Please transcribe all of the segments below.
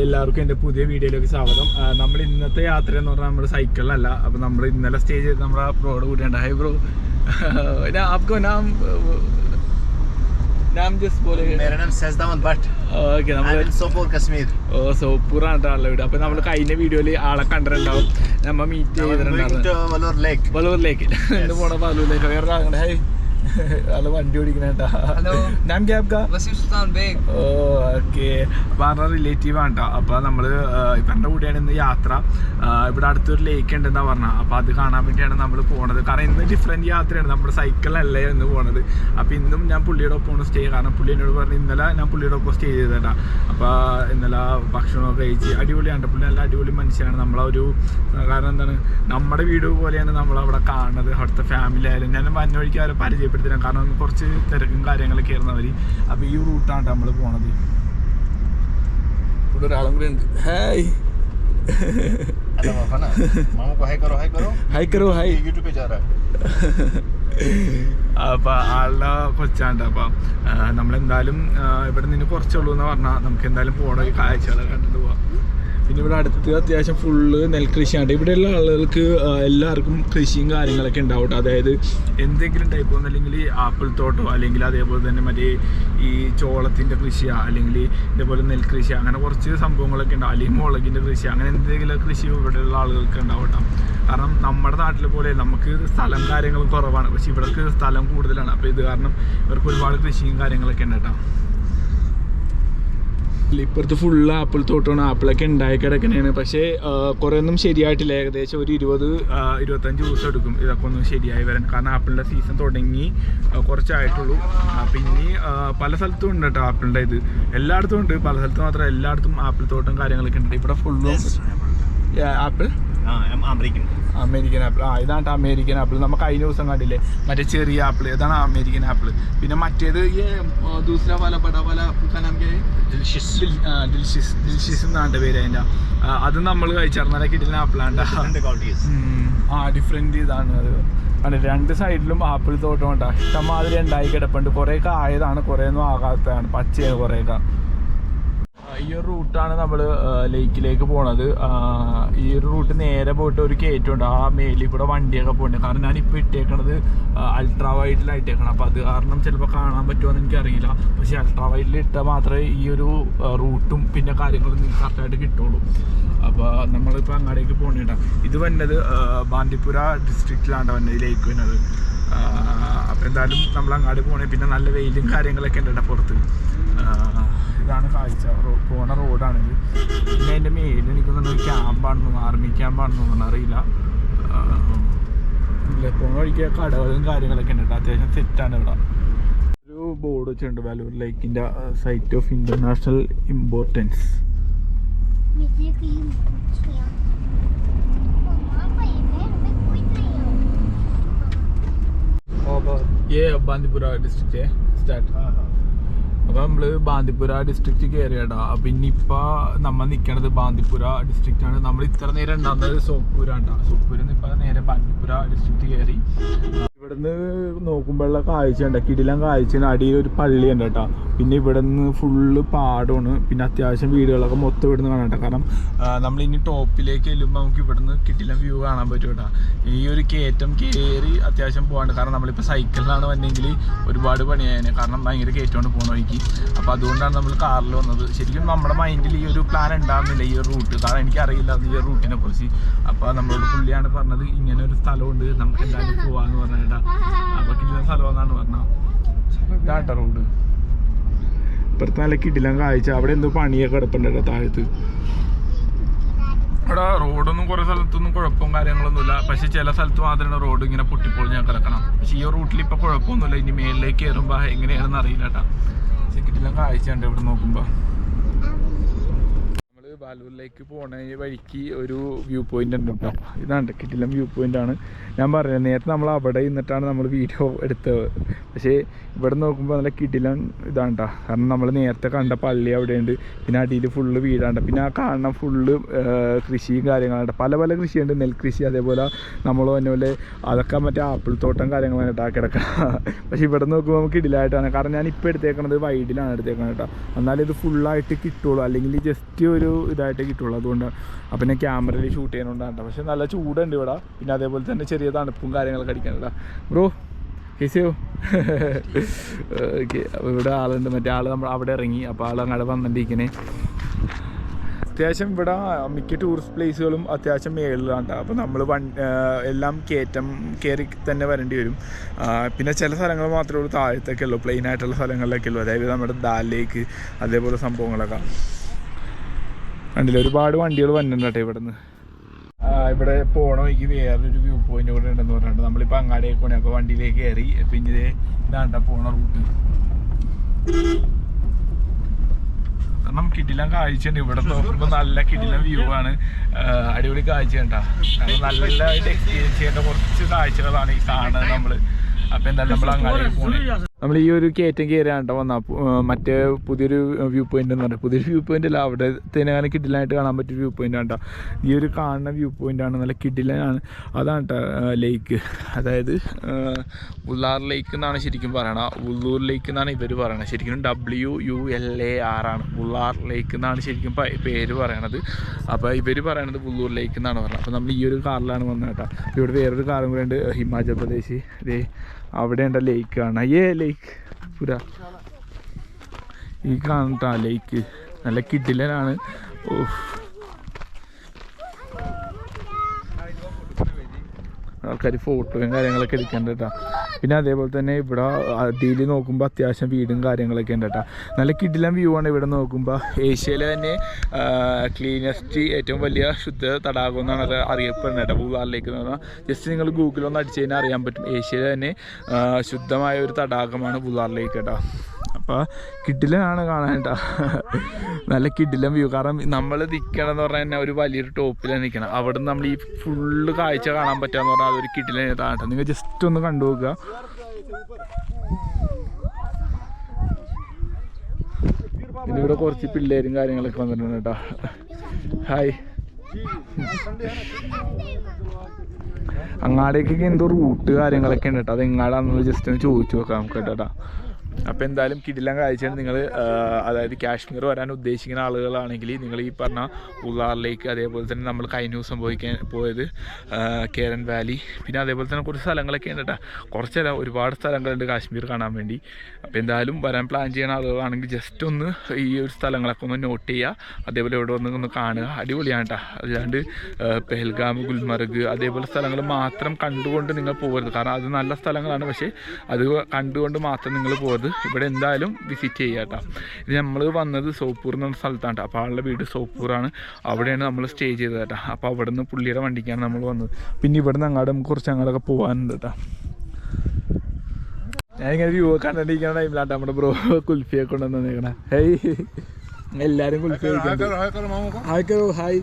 എല്ലാവർക്കും എന്റെ പുതിയ വീഡിയോയിലേക്ക് സ്വാഗതം. നമ്മൾ ഇന്നത്തെ യാത്ര എന്ന് പറഞ്ഞാൽ നമ്മുടെ സൈക്കിളിലല്ല അപ്പോൾ നമ്മൾ ഇന്നലെ സ്റ്റേ ചെയ്ത് നമ്മുടെ ബ്രോഡ് കൂട്ടിയുണ്ട് ഹൈ ബ്രോ അപ്പൊ നാം ജസ്റ്റ് ഓ അപ്പോൾ നമ്മൾ കഴിഞ്ഞ വീഡിയോയിൽ ആളെ കണ്ടിട്ടുണ്ടാവും. നമ്മൾ മീറ്റ് ചെയ്തിട്ടുണ്ടാവും വലൂർ ലേക്ക് വലൂർ ലേക്ക് വേറെ ഹൈ ഹലോ വണ്ടി ഓടിക്കണേട്ടാ ഞാൻ ഓക്കെ. പറഞ്ഞ റിലേറ്റീവ് ആണ് കേട്ടോ അപ്പോൾ നമ്മൾ ഇപ്പം എന്റെ കൂടെയാണ് ഇന്ന് യാത്ര. ഇവിടെ അടുത്തൊരു ലേക്ക് ഉണ്ടെന്നാ പറഞ്ഞ. അപ്പോൾ അത് കാണാൻ വേണ്ടിയാണ് നമ്മൾ പോണത്. കാരണം ഇന്ന് ഡിഫറെന്റ് യാത്രയാണ്. നമ്മുടെ സൈക്കിളല്ലേ ഇന്ന് പോണത്. അപ്പോൾ ഇന്നും ഞാൻ പുള്ളിയുടെ ഒപ്പം സ്റ്റേ കാരണം പുള്ളി എന്നോട് പറഞ്ഞു ഇന്നലെ ഞാൻ പുള്ളിയുടെ ഒപ്പം സ്റ്റേ ചെയ്തേട്ടാ അപ്പോൾ ഇന്നലെ ഭക്ഷണമൊക്കെ കഴിച്ച് അടിപൊളിയാണ് പുള്ളി നല്ല അടിപൊളി മനുഷ്യനാണ്. നമ്മളൊരു കാരണം എന്താണ്? നമ്മുടെ വീട് പോലെയാണ് നമ്മളവിടെ കാണുന്നത്. അവിടുത്തെ ഫാമിലി ആയാലും. ഞാൻ വന്നൊഴിക്കാതെ പരിചയപ്പെട്ടു പരിചയപ്പെടുത്തരാം കാരണം കുറച്ച് തിരക്കും കാര്യങ്ങളൊക്കെ ആയിരുന്നു അവർ അപ്പോൾ ഈ റൂട്ടാണ് നമ്മൾ പോണത്. ഇവിടെ ഒരാളും കൂടി ഉണ്ട്. ഹായ്. അപ്പൊ ആളുടെ കൊച്ചാണ്ട് അപ്പൊ നമ്മളെന്തായാലും ഇവിടെ നിന്ന് കുറച്ചുള്ളൂ എന്ന് പറഞ്ഞാൽ നമുക്ക് എന്തായാലും പോണ കാഴ്ചകൾ കണ്ടിട്ട് പോവാം. പിന്നെ ഇവിടെ അടുത്ത് അത്യാവശ്യം ഫുള്ള് നെൽകൃഷിയാണ്. ഇവിടെയുള്ള ആളുകൾക്ക് എല്ലാവർക്കും കൃഷിയും കാര്യങ്ങളൊക്കെ ഉണ്ടാവും. അതായത് എന്തെങ്കിലും ടൈപ്പ് ഒന്നല്ലെങ്കിൽ ആപ്പിൾ തോട്ടോ അല്ലെങ്കിൽ അതേപോലെ തന്നെ മറ്റേ ഈ ചോളത്തിന്റെ കൃഷിയാ അല്ലെങ്കിൽ ഇതേപോലെ നെൽകൃഷി അങ്ങനെ കുറച്ച് സംഭവങ്ങളൊക്കെ ഉണ്ടാവും അല്ലെങ്കിൽ മുളകിന്റെ കൃഷി അങ്ങനെ എന്തെങ്കിലും കൃഷി ഇവിടെയുള്ള ആളുകൾക്ക് ഉണ്ടാവും ട്ടോ. കാരണം നമ്മുടെ നാട്ടിൽ പോലെ നമുക്ക് സ്ഥലം കാര്യങ്ങളും കുറവാണ്. പക്ഷെ ഇവിടേക്ക് സ്ഥലം കൂടുതലാണ്. അപ്പോൾ ഇത് കാരണം ഇവർക്ക് ഒരുപാട് കൃഷിയും കാര്യങ്ങളൊക്കെ ഉണ്ട് കേട്ടോ. ഇപ്പുറത്ത് ഫുള്ള് ആപ്പിൾ തോട്ടമാണ്. ആപ്പിളൊക്കെ ഉണ്ടായി കിടക്കുന്നതാണ് പക്ഷേ കുറേയൊന്നും ശരിയായിട്ടില്ല. ഏകദേശം ഒരു ഇരുപത് ഇരുപത്തഞ്ച് ദിവസം എടുക്കും ഇതൊക്കെ ഒന്നും ശരിയായി വരാൻ. കാരണം ആപ്പിളിന്റെ സീസൺ തുടങ്ങി കുറച്ചായിട്ടുള്ളൂ. പിന്നെ പല സ്ഥലത്തും ഉണ്ട് കേട്ടോ ആപ്പിളിന്റെ ഇത്. എല്ലായിടത്തും ഉണ്ട്. പല സ്ഥലത്തും മാത്രം എല്ലായിടത്തും ആപ്പിൾ തോട്ടം കാര്യങ്ങളൊക്കെ ഉണ്ട്. ഇവിടെ ഫുള്ളും ആപ്പിൾ? അമേരിക്കൻ. ആപ്പിൾ. ആ ഇതാണ് അമേരിക്കൻ ആപ്പിൾ. നമുക്ക് കഴിഞ്ഞ ദിവസം കണ്ടില്ലേ? മറ്റേ ചെറിയ ആപ്പിൾ. ഇതാണ് അമേരിക്കൻ ആപ്പിൾ. പിന്നെ മറ്റേത് ഈ ദൂസര പല പട പല ഡിൽഷിസ് ഡിൽഷിസ് എന്നാണ്ട് പേര് അതിന്റെ. അത് നമ്മൾ കഴിച്ചാൽ നല്ല കിട്ടില്ല ആപ്പിളാണ്ട ആ ഡിഫറെന്റ് ഇതാണ് അത്. രണ്ട് സൈഡിലും ആപ്പിൾ തോട്ടം ഉണ്ടാകും ഇഷ്ടമാതിരി ഉണ്ടായി കിടപ്പുണ്ട്. കുറേയൊക്കെ ആയതാണ് കുറേയൊന്നും ആകാത്തതാണ്. പച്ചയാണ് കുറേയൊക്കെ. ഈ ഒരു റൂട്ടാണ് നമ്മൾ ലേക്കിലേക്ക് പോണത്. ഈ ഒരു റൂട്ട് നേരെ പോയിട്ട് ഒരു കയറ്റമുണ്ട് ആ മേലിൽ കൂടെ വണ്ടിയൊക്കെ പോകുന്നുണ്ട് കാരണം ഞാനിപ്പോൾ ഇട്ടേക്കണത് അൾട്രാ വൈഡിലാണ് ഇട്ടേക്കണം അപ്പോൾ അത് കാരണം ചിലപ്പോൾ കാണാൻ പറ്റുമോ എന്ന് എനിക്കറിയില്ല. പക്ഷേ അൾട്രാ വൈഡിൽ ഇട്ടാൽ മാത്രമേ ഈ ഒരു റൂട്ടും പിന്നെ കാര്യങ്ങളും നിങ്ങൾക്ക് കറക്റ്റായിട്ട് കിട്ടുള്ളൂ. അപ്പോൾ നമ്മളിപ്പോൾ അങ്ങാടേക്ക് പോകണേട്ടാ ഇത് വന്നത് ബാന്തിപ്പുര ഡിസ്ട്രിക്റ്റിലാണ് വന്നത് ലേക്ക് വന്നത്. അപ്പോൾ എന്തായാലും നമ്മൾ അങ്ങാടി പോകണേ പിന്നെ നല്ല വെയിലും കാര്യങ്ങളൊക്കെ ഉണ്ട് പുറത്ത്. ഇതാണ് കാഴ്ച റോ- പോണ റോഡാണിത് പിന്നെ അതിൻ്റെ മേലിൽ എനിക്കൊന്നും ക്യാമ്പാണെന്ന് ആർമി ക്യാമ്പാണെന്ന് തോന്നുന്നു അറിയില്ല ആ, ഇല്ല പോണ വഴിക്ക് കടകളും കാര്യങ്ങളൊക്കെ ഉണ്ട് കേട്ടോ അത്യാവശ്യം സെറ്റാണ് ഇവിടെ ഒരു ബോർഡ് വെച്ചിട്ടുണ്ട് വലൂർ ലേക്കിൻ്റെ സൈറ്റ് ഓഫ് ഇൻ്റർനാഷണൽ ഇമ്പോർട്ടൻസ് मुझे कहीं पूछिया मम्मा भाई मैं हमें कोई नहीं ये बांदीपुरा डिस्ट्रिक्ट है स्टार्ट हाँ हाँ അപ്പൊ നമ്മൾ ബാന്തിപ്പുര ഡിസ്ട്രിക്റ്റ് കയറിയടാ അപ്പൊ ഇനിയിപ്പോ നമ്മൾ നിക്കണത് ബാന്തിപ്പുര ഡിസ്ട്രിക്റ്റ് ആണ്. നമ്മൾ ഇത്ര നേരം ഉണ്ടാകുന്നത് സോപ്പൂരാണ്ടാ. സോപ്പൂരിൽ ഇപ്പൊ നേരെ ബാന്തിപ്പുര ഡിസ്ട്രിക്റ്റ് കയറി ഇവിടുന്ന് നോക്കുമ്പോഴുള്ള കാഴ്ച ഉണ്ട് കിടിലം കാഴ്ച അടിയിൽ ഒരു പള്ളി ഉണ്ട് കേട്ടോ. പിന്നെ ഇവിടെ നിന്ന് ഫുള്ള് പാടമാണ്. പിന്നെ അത്യാവശ്യം വീടുകളൊക്കെ മൊത്തം ഇവിടെ നിന്ന് കാണാം കാരണം നമ്മൾ ഇനി ടോപ്പിലേക്ക് ചെല്ലുമ്പോൾ നമുക്ക് ഇവിടെ നിന്ന് കിട്ടില്ല വ്യൂ കാണാൻ പറ്റും കേട്ടോ. ഈ ഒരു കയറ്റം കയറി അത്യാവശ്യം പോകാണ്ട് കാരണം നമ്മളിപ്പോൾ സൈക്കിളിലാണ് വന്നെങ്കിൽ ഒരുപാട് പണിയായതിനെ കാരണം ഭയങ്കര കയറ്റോണ്ട് പോകുന്ന വഴിക്ക്. അപ്പോൾ അതുകൊണ്ടാണ് നമ്മൾ കാറിൽ വന്നത്. ശരിക്കും നമ്മുടെ മൈൻഡിൽ ഈ ഒരു പ്ലാൻ ഉണ്ടാകുന്നില്ല ഈ ഒരു റൂട്ട് കാരണം എനിക്കറിയില്ല ഈ ഒരു റൂട്ടിനെ കുറിച്ച്. അപ്പോൾ നമ്മളോട് പുള്ളിയാണ് പറഞ്ഞത് ഇങ്ങനെ ഒരു സ്ഥലമുണ്ട്. നമുക്ക് എന്തായാലും പോവാന്ന് പറഞ്ഞിട്ടാ അപ്പോൾ കിട്ടുന്ന സ്ഥലമെന്നാണ് പറഞ്ഞത്. ഇതാട്ടോ റോഡ് ഇപ്പുറത്ത് നല്ല കിടിലം കാഴ്ച. അവിടെ എന്തോ പണിയൊക്കെ കിടപ്പുണ്ട് താഴത്ത്. ഇവിടെ റോഡൊന്നും കുറേ സ്ഥലത്തൊന്നും കുഴപ്പവും കാര്യങ്ങളൊന്നുമില്ല പക്ഷെ ചില സ്ഥലത്ത് മാത്രമാണ് റോഡ് ഇങ്ങനെ പൊട്ടിപ്പൊളിഞ്ഞാൽ കിടക്കണം. പക്ഷെ ഈ റൂട്ടിൽ ഇപ്പോൾ കുഴപ്പമൊന്നുമില്ല. ഇനി മേളിലേക്ക് കയറുമ്പോൾ എങ്ങനെയാണെന്ന് അറിയില്ല കേട്ടോ. പക്ഷെ കിട്ടില്ല കാഴ്ച ഉണ്ട് ഇവിടെ നോക്കുമ്പോൾ നമ്മൾ ബാലൂരിലേക്ക് പോണ വഴിക്ക് ഒരു വ്യൂ പോയിന്റ് ഉണ്ട് കേട്ടോ ഇതാണ് കിട്ടിലം വ്യൂ പോയിന്റ് ആണ്. ഞാൻ പറഞ്ഞത് നേരത്തെ നമ്മൾ അവിടെ നിന്നിട്ടാണ് നമ്മൾ വീഡിയോ എടുത്തത്. പക്ഷേ ഇവിടെ നോക്കുമ്പോൾ നല്ല കിടിലം ഇതാണ് കേട്ടോ കാരണം നമ്മൾ നേരത്തെ കണ്ട പള്ളി അവിടെയുണ്ട്. പിന്നെ അടിയിൽ ഫുള്ള് വീടാണ്ട് പിന്നെ ആ കാണുന്ന ഫുള്ള് കൃഷിയും കാര്യങ്ങളുണ്ട് പല പല കൃഷിയുണ്ട്. നെൽകൃഷി അതേപോലെ നമ്മൾ പറഞ്ഞ പോലെ അതൊക്കെ മറ്റേ ആപ്പിൾ തോട്ടം കാര്യങ്ങളാണ് കേട്ടോ കിടക്കുക പക്ഷെ ഇവിടെ നോക്കുമ്പോൾ നമുക്ക് ഇടിലായിട്ടാണ് കാരണം ഞാൻ ഇപ്പോൾ എടുത്തേക്കണത് വൈഡിലാണ് എടുത്തേക്കണത് കേട്ടോ എന്നാലും ഇത് ഫുള്ളായിട്ട് കിട്ടുള്ളൂ. അല്ലെങ്കിൽ ജസ്റ്റ് ഒരു ഇതായിട്ട് കിട്ടുള്ളൂ. അതുകൊണ്ട് അപ്പം പിന്നെ ക്യാമറയിൽ ഷൂട്ട് ചെയ്യാനുണ്ടാകട്ടെ കേട്ടോ. പക്ഷെ നല്ല ചൂടുണ്ട് ഇവിടെ. പിന്നെ അതേപോലെ തന്നെ ചെറിയ തണുപ്പും കാര്യങ്ങളൊക്കെ അടിക്കാനുള്ള ബ്രോ കേസിയോ ഓക്കെ അപ്പോൾ ഇവിടെ ആളുണ്ട്. മറ്റേ ആൾ നമ്മൾ അവിടെ ഇറങ്ങി. അപ്പോൾ ആൾ അങ്ങോട്ട് വന്നിട്ടിരിക്കണേ. അത്യാവശ്യം ഇവിടെ മിക്ക ടൂറിസ്റ്റ് പ്ലേസുകളും അത്യാവശ്യം മേളിലാണ് അപ്പോൾ നമ്മൾ വൺ എല്ലാം കയറ്റം കയറി തന്നെ വരേണ്ടി വരും. പിന്നെ ചില സ്ഥലങ്ങൾ മാത്രമേ ഉള്ളൂ. താഴത്തൊക്കെ ഉള്ളൂ. പ്ലെയിൻ ആയിട്ടുള്ള സ്ഥലങ്ങളിലൊക്കെ ഉള്ളൂ. അതായത് നമ്മുടെ ദാൽ ലേക്ക് അതേപോലെ സംഭവങ്ങളൊക്കെ. കണ്ടില്ല? ഒരുപാട് വണ്ടികൾ വന്നിട്ടുണ്ട് കേട്ടോ ഇവിടെ നിന്ന് ഇവിടെ പോണ വഴിക്ക് വേറൊരു വ്യൂ പോയിന്റ് കൂടെ ഉണ്ടെന്ന് പറഞ്ഞിട്ട് നമ്മളിപ്പോൾ അങ്ങാടിയൊക്കെ പോണേ അപ്പോൾ വണ്ടിയിലേക്ക് കയറി പിന്നെ ഇത് ഇതാണ്ട പോണ റൂട്ട്. കാരണം കിടിലം കാഴ്ചയുണ്ട്. ഇവിടെ നോക്കുമ്പോൾ നല്ല കിടിലം വ്യൂ ആണ്. അടിപൊളി കാഴ്ച കണ്ടാ കാരണം നല്ലതായിട്ട് എക്സ്പീരിയൻസ് ചെയ്യേണ്ട കുറച്ച് കാഴ്ചകളാണ് ഈ കാണുന്നത് നമ്മൾ. അപ്പൊ എന്തായാലും നമ്മൾ അങ്ങാടി പോണേ. നമ്മൾ ഈ ഒരു കയറ്റം കയറിയാണ്ടോ വന്ന മറ്റേ പുതിയൊരു വ്യൂ പോയിന്റ് എന്ന് പറഞ്ഞാൽ പുതിയൊരു വ്യൂ പോയിന്റ് അല്ല അവിടെ തന്നെ കിഡിലായിട്ട് കാണാൻ പറ്റിയ വ്യൂ പോയിന്റ് ആണ്. ഈ ഒരു കാണുന്ന വ്യൂ പോയിന്റ് ആണ് നല്ല കിഡിലാണ് അതാണ് ലേക്ക് അതായത് ഉള്ളാർ ലേക്ക് എന്നാണ് ശരിക്കും പറയണത്. ഉള്ളൂർ ലേക്ക് എന്നാണ് ഇവർ പറയണത്. ശരിക്കും W U L A R ആണ്. ഉള്ളാർ ലേക്ക് എന്നാണ് ശരിക്കും പേര് പറയണത്. അപ്പോൾ ഇവർ പറയണത് ഉള്ളൂർ ലേക്ക് എന്നാണ് പറയുന്നത് അപ്പോൾ നമ്മൾ ഈ ഒരു കാറിലാണ് വന്നത് കേട്ടോ ഇവിടെ വേറൊരു കാറും കൂടെ ഉണ്ട്. ഹിമാചൽ പ്രദേശ്. ഇതേ അവിടെ ഉണ്ട് ലേക്ക് കാണാം. ഏ ലേക്ക് പുര. ഈ കാണട്ടാ ലേക്ക് നല്ല കിഡിലനാണ് ഓഹ് ആൾക്കാർ ഫോട്ടോയും കാര്യങ്ങളൊക്കെ എടുക്കേണ്ട കേട്ടോ പിന്നെ അതേപോലെ തന്നെ ഇവിടെ അടിയിൽ നോക്കുമ്പോൾ അത്യാവശ്യം വീടും കാര്യങ്ങളൊക്കെ ഉണ്ട് കേട്ടോ നല്ല കിടിലം വ്യൂ ആണ് ഇവിടെ നോക്കുമ്പോൾ ഏഷ്യയിലെ തന്നെ ക്ലീനസ്റ്റ് ഏറ്റവും വലിയ ശുദ്ധ തടാകം എന്നാണ് അത് അറിയപ്പെടുന്നത് കേട്ടോ ഭൂവാറിലേക്ക് എന്ന് പറഞ്ഞാൽ ജസ്റ്റ് നിങ്ങൾ ഗൂഗിളൊന്ന് അടിച്ച് കഴിഞ്ഞാൽ അറിയാൻ പറ്റും. ഏഷ്യയിലെ തന്നെ ശുദ്ധമായ ഒരു തടാകമാണ് ലേക്ക് കേട്ടോ അപ്പോൾ കിഡിലാണ് കാണാൻ കേട്ടോ നല്ല കിഡിലം വ്യൂ കാരണം നമ്മൾ നിൽക്കണം എന്ന് പറഞ്ഞാൽ തന്നെ ഒരു വലിയൊരു ടോപ്പിലാണ് നിൽക്കണം അവിടെ നമ്മൾ ഈ ഫുള്ള് കാഴ്ച കാണാൻ പറ്റുക എന്ന് പറഞ്ഞാൽ അതൊരു കിഡിലാണ് കേട്ടോ നിങ്ങൾ ജസ്റ്റ് ഒന്ന് കണ്ടു നോക്കുക. പിന്നെ ഇവിടെ കുറച്ച് പിള്ളേരും കാര്യങ്ങളൊക്കെ വന്നിട്ടുണ്ട് കേട്ടോ. ഹായ് അങ്ങാടേക്കൊക്കെ എന്തോ റൂട്ട് കാര്യങ്ങളൊക്കെ ഉണ്ട് കേട്ടോ. അത് എങ്ങാടാണെന്ന് ജസ്റ്റ് ഒന്ന് ചോദിച്ചു നോക്കാം നമുക്ക് കേട്ടോ അപ്പോൾ എന്തായാലും കിടിലം കാഴ്ചയാണ് നിങ്ങൾ അതായത് കാശ്മീർ വരാൻ ഉദ്ദേശിക്കുന്ന ആളുകളാണെങ്കിൽ നിങ്ങൾ ഈ പറഞ്ഞ ഉള്ളാറിലേക്ക് അതേപോലെ തന്നെ നമ്മൾ കഴിഞ്ഞ ദിവസം പോയി പോയത് കേരൻ വാലി പിന്നെ അതേപോലെ തന്നെ കുറച്ച് സ്ഥലങ്ങളൊക്കെ ഉണ്ട് കേട്ടോ കുറച്ചല്ല ഒരുപാട് സ്ഥലങ്ങളുണ്ട് കാശ്മീർ കാണാൻ വേണ്ടി. അപ്പോൾ എന്തായാലും വരാൻ പ്ലാൻ ചെയ്യുന്ന ആളുകളാണെങ്കിൽ ജസ്റ്റ് ഒന്ന് ഈ ഒരു സ്ഥലങ്ങളൊക്കെ ഒന്ന് നോട്ട് ചെയ്യുക. അതേപോലെ ഇവിടെ വന്ന് ഒന്ന് കാണുക. അടിപൊളിയാണ് കേട്ടോ അല്ലാണ്ട് പെഹൽഗാം ഗുൽമർഗ് അതേപോലെ സ്ഥലങ്ങൾ മാത്രം കണ്ടുകൊണ്ട് നിങ്ങൾ പോകരുത്. കാരണം അത് നല്ല സ്ഥലങ്ങളാണ്. പക്ഷേ അത് കണ്ടുകൊണ്ട് മാത്രം നിങ്ങൾ പോകരുത്. ഇവിടെ എന്തായാലും വിസിറ്റ് ചെയ്യുക കേട്ടോ. നമ്മൾ വന്നത് സോപ്പൂർ എന്ന സ്ഥലത്താണ് കേട്ടോ അപ്പോൾ ആളുടെ വീട് സോപ്പൂറാണ്. അവിടെയാണ് നമ്മൾ സ്റ്റേ ചെയ്തത് കേട്ടോ. അപ്പോൾ അവിടെ നിന്ന് പുള്ളിയുടെ വണ്ടിക്കാണ് നമ്മൾ വന്നത്. പിന്നെ ഇവിടെ നിന്ന് അങ്ങോട്ട് നമുക്ക് കുറച്ച് അങ്ങോട്ടൊക്കെ പോകാനുണ്ട് കേട്ടോ ഞാനിങ്ങനെ വ്യൂ കണ്ടിരിക്കണ ടൈമിലാട്ടോ നമ്മുടെ ബ്രോ കുൽഫിയെ കൊണ്ടുവന്നേക്കണേ ഹേയ് എല്ലാവരും കുൽഫി ഹായ് ഹായ്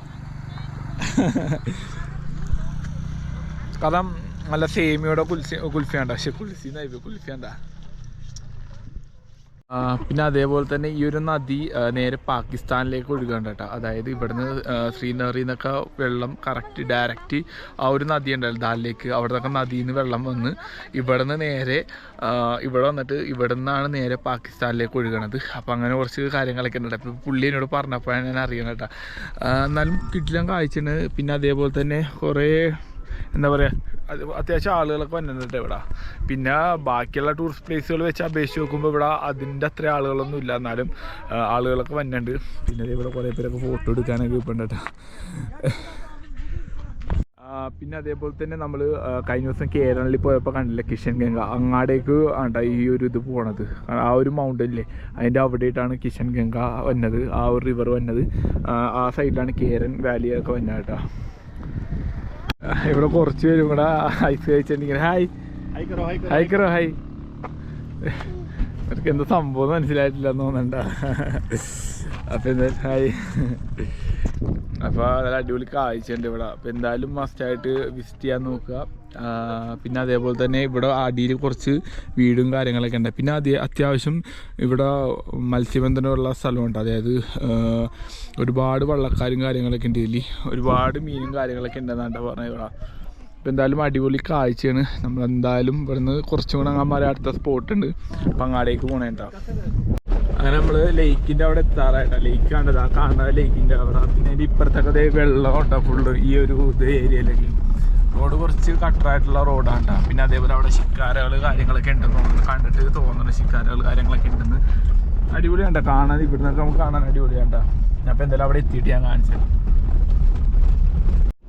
നല്ല സേമിയോടെ കുൽസി കുൽഫിയാണ്ടാ. പക്ഷെ കുൽസിന്നായി കുൽഫിയാണ്ടാ. പിന്നെ അതേപോലെ തന്നെ ഈ ഒരു നദി നേരെ പാകിസ്ഥാനിലേക്ക് ഒഴുകുന്നുണ്ട് കേട്ടോ. അതായത് ഇവിടുന്ന് ശ്രീനഗറിൽ നിന്നൊക്കെ വെള്ളം കറക്റ്റ് ഡയറക്റ്റ് ആ ഒരു നദി ഉണ്ടല്ലോ ദാലിലേക്ക്. അവിടെ നിന്നൊക്കെ നദിയിൽ നിന്ന് വെള്ളം വന്ന് ഇവിടുന്ന് നേരെ ഇവിടെ വന്നിട്ട് ഇവിടെ നിന്നാണ് നേരെ പാകിസ്ഥാനിലേക്ക് ഒഴുകണത്. അപ്പം അങ്ങനെ കുറച്ച് കാര്യങ്ങളൊക്കെ ഉണ്ട് അപ്പോൾ പുള്ളി എന്നോട് പറഞ്ഞപ്പോഴാണ് ഞാൻ അറിയണം കേട്ടോ. എന്നാലും കിട്ടില്ല കാഴ്ചയാണ്. പിന്നെ അതേപോലെ തന്നെ കുറേ എന്താ പറയുക അത് അത്യാവശ്യം ആളുകളൊക്കെ വന്നിട്ടുണ്ട് ഇവിടെ. പിന്നെ ബാക്കിയുള്ള ടൂറിസ്റ്റ് പ്ലേസുകൾ വെച്ച് അപേക്ഷിച്ച് നോക്കുമ്പോൾ ഇവിടെ അതിന്റെ അത്ര ആളുകളൊന്നും ഇല്ല. എന്നാലും ആളുകളൊക്കെ വന്നിട്ടുണ്ട്. പിന്നെ ഇവിടെ കുറേ പേരൊക്കെ ഫോട്ടോ എടുക്കാനൊക്കെ ഇപ്പം കേട്ടോ പിന്നെ അതേപോലെ തന്നെ നമ്മൾ കഴിഞ്ഞ ദിവസം കേരളത്തിൽ പോയപ്പോൾ കണ്ടില്ല കിഷൻ ഗംഗ? അങ്ങാടേക്ക് ആണ്ട ഈ ഒരു ഇത് പോണത്. ആ ഒരു മൗണ്ടനില്ലേ അതിന്റെ അവിടെയായിട്ടാണ് കിഷൻ ഗംഗ വന്നത്. ആ ഒരു റിവർ വന്നത്. ആ, സൈഡിലാണ് കേരൻ വാലിയൊക്കെ വന്നത് കേട്ടോ ഇവിടെ കുറച്ച് പേരും ഇവിടെ ഐസ് കഴിച്ചിട്ടുണ്ടെങ്കിൽ ഹായ് ഹൈക്കറോ ഹായ് അവർക്ക് എന്താ സംഭവം മനസ്സിലായിട്ടില്ല എന്ന് തോന്നണ്ട അപ്പം എന്തായാലും ഹായ് അപ്പൊ നല്ല അടിപൊളി കാഴ്ചയുണ്ട് ഇവിടെ. അപ്പൊ എന്തായാലും മസ്റ്റായിട്ട് വിസിറ്റ് ചെയ്യാൻ നോക്കുക. പിന്നെ അതേപോലെ തന്നെ ഇവിടെ അടിയിൽ കുറച്ച് വീടും കാര്യങ്ങളൊക്കെ ഉണ്ട്. പിന്നെ അതേ അത്യാവശ്യം ഇവിടെ മത്സ്യബന്ധനമുള്ള സ്ഥലമുണ്ട്. അതായത് ഒരുപാട് വള്ളക്കാരും കാര്യങ്ങളൊക്കെ ഉണ്ട് ഇതിൽ ഒരുപാട് മീനും കാര്യങ്ങളൊക്കെ ഉണ്ടെന്നാണ് പറഞ്ഞത് ഇവിടെ. അപ്പോൾ എന്തായാലും അടിപൊളി കാഴ്ചയാണ്. നമ്മൾ എന്തായാലും ഇവിടുന്ന് കുറച്ചും കൂടെ അങ്ങന്മാരെ അടുത്ത സ്പോട്ടുണ്ട് അപ്പം അങ്ങാടേക്ക് പോണേട്ടോ. അങ്ങനെ നമ്മൾ ലേക്കിന്റെ അവിടെ എത്താറായിട്ട. ലേക്ക് കണ്ടത്. ആ കാണുന്ന ലേക്കിന്റെ അവിടെ. പിന്നെ അതിന്റെ ഇപ്പുറത്തൊക്കെ വെള്ളം ഉണ്ടോ ഫുള്ള് ഈ ഒരു ഇത് ഏരിയയിലേക്ക് റോഡ് കുറച്ച് കട്ടറായിട്ടുള്ള റോഡാണ്. പിന്നെ അതേപോലെ അവിടെ ശിക്കാരകൾ കാര്യങ്ങളൊക്കെ ഉണ്ടെന്ന് തോന്നുന്നു. കണ്ടിട്ട് തോന്നുന്നു ശിക്കാരകൾ കാര്യങ്ങളൊക്കെ ഉണ്ടെന്ന്. അടിപൊളിയാണ്ട കാണാൻ ഇവിടുന്നൊക്കെ നമുക്ക് കാണാൻ അടിപൊളിയാണ്ട ഇപ്പം എന്തായാലും അവിടെ എത്തിയിട്ട് ഞാൻ കാണിച്ചത്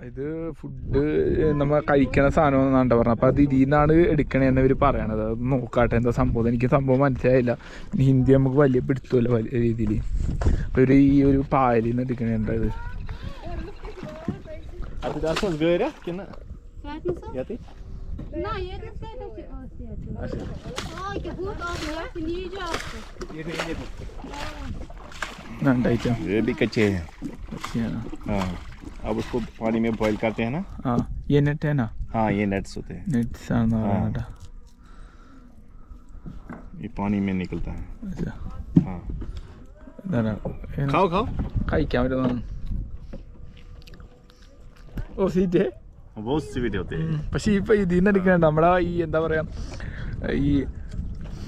ഇത് ഫുഡ് നമ്മൾ കഴിക്കണ സാധനം എന്നാണ്ട പറഞ്ഞത് അപ്പോൾ അത് ഇതിൽ നിന്നാണ് എടുക്കണേന്ന് ഇവർ പറയണത് അത് നോക്കാട്ടെ എന്താ സംഭവം എനിക്ക് സംഭവം മനസ്സിലായില്ല ഹിന്ദി നമുക്ക് വലിയ പിടുത്തമല്ല വലിയ രീതിയിൽ അപ്പോൾ ഒരു ഈ ഒരു പായലിൽ നിന്ന് എടുക്കണേണ്ട ഇത് ആ अब उसको पानी में बॉईल करते हैं ना ആ ഈ നെറ്റേനാ हाँ ये नट्स होते हैं നെറ്റ്സ് ആണെന്ന് ആ. പറയണട്ടാ ये पानी में निकलता है അച്ഛാ. हाँ ഇതാണ്. ഏ, खाओ खाओ കഴിക്കാൻ പറ്റുന്ന ഓ സീറ്റേ बहुत स्वीट होते हैं പക്ഷെ ഇപ്പൊ ഇതിൽ നിന്ന് എടുക്കണ്ട നമ്മളെ ഈ എന്താ പറയാ ഈ